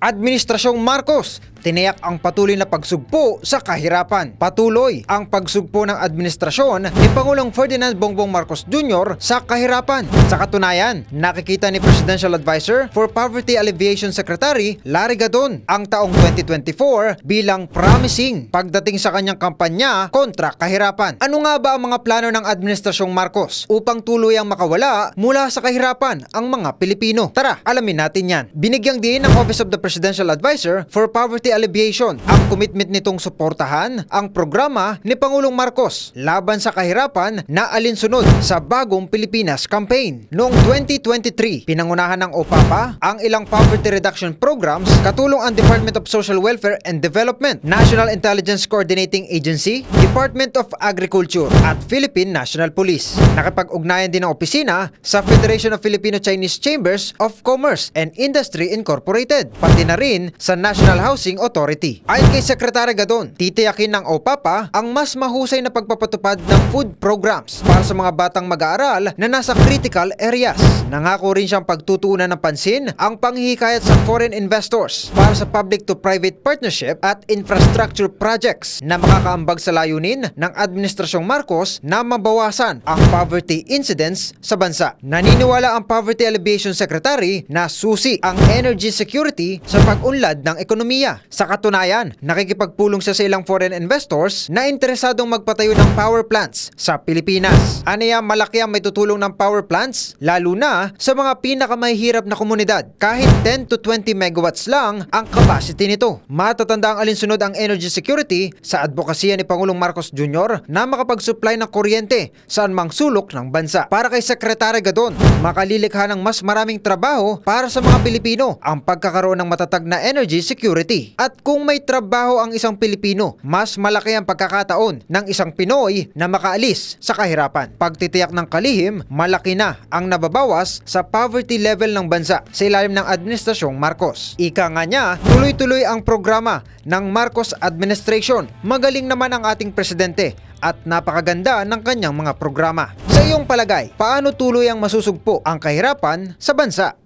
Administrasyong Marcos, tiniyak ang patuloy na pagsugpo sa kahirapan. Patuloy ang pagsugpo ng administrasyon ni Pangulong Ferdinand Bongbong Marcos Jr. sa kahirapan. Sa katunayan, nakikita ni Presidential Advisor for Poverty Alleviation Secretary Larry Gadon ang taong 2024 bilang promising pagdating sa kanyang kampanya kontra kahirapan. Ano nga ba ang mga plano ng Administrasyong Marcos upang tuluyang makawala mula sa kahirapan ang mga Pilipino? Tara, alamin natin yan. Binigyang din ng Office of the Presidential Advisor for Poverty Alleviation ang commitment nitong suportahan ang programa ni Pangulong Marcos laban sa kahirapan na alinsunod sa bagong Pilipinas campaign. Noong 2023, pinangunahan ng OPAPA ang ilang poverty reduction programs katulong ang Department of Social Welfare and Development, National Intelligence Coordinating Agency, Department of Agriculture at Philippine National Police. Nakipag-ugnayan din ang opisina sa Federation of Filipino-Chinese Chambers of Commerce and Industry Incorporated, pati na rin sa National Housing Authority. Ayon kay Secretary Gadon, titiyakin ng OPAPA ang mas mahusay na pagpapatupad ng food programs para sa mga batang mag-aaral na nasa critical areas. Nangako rin siyang pagtutuunan ng pansin ang panghihikayat sa foreign investors para sa public-to-private partnership at infrastructure projects na makakaambag sa layunin ng Administrasyong Marcos na mabawasan ang poverty incidence sa bansa. Naniniwala ang Poverty Alleviation Secretary na susi ang energy security sa pag-unlad ng ekonomiya. Sa katunayan, nakikipagpulong siya sa ilang foreign investors na interesadong magpatayo ng power plants sa Pilipinas. Aniya malaki ang may tutulong ng power plants, lalo na sa mga pinakamahihirap na komunidad. Kahit 10 to 20 megawatts lang ang capacity nito. Matatanda ang alinsunod ang energy security sa advokasya ni Pangulong Marcos Jr. na makapag-supply ng kuryente saan mang sulok ng bansa. Para kay Secretary Gadon, makalilikha ng mas maraming trabaho para sa mga Pilipino ang pagkakaroon ng matatag na energy security. At kung may trabaho ang isang Pilipino, mas malaki ang pagkakataon ng isang Pinoy na makaalis sa kahirapan. Pagtitiyak ng kalihim, malaki na ang nababawas sa poverty level ng bansa sa ilalim ng Administrasyong Marcos. Ika nga niya, tuloy-tuloy ang programa ng Marcos Administration. Magaling naman ang ating presidente at napakaganda ng kanyang mga programa. Sa iyong palagay, paano tuloy ang masusugpo ang kahirapan sa bansa?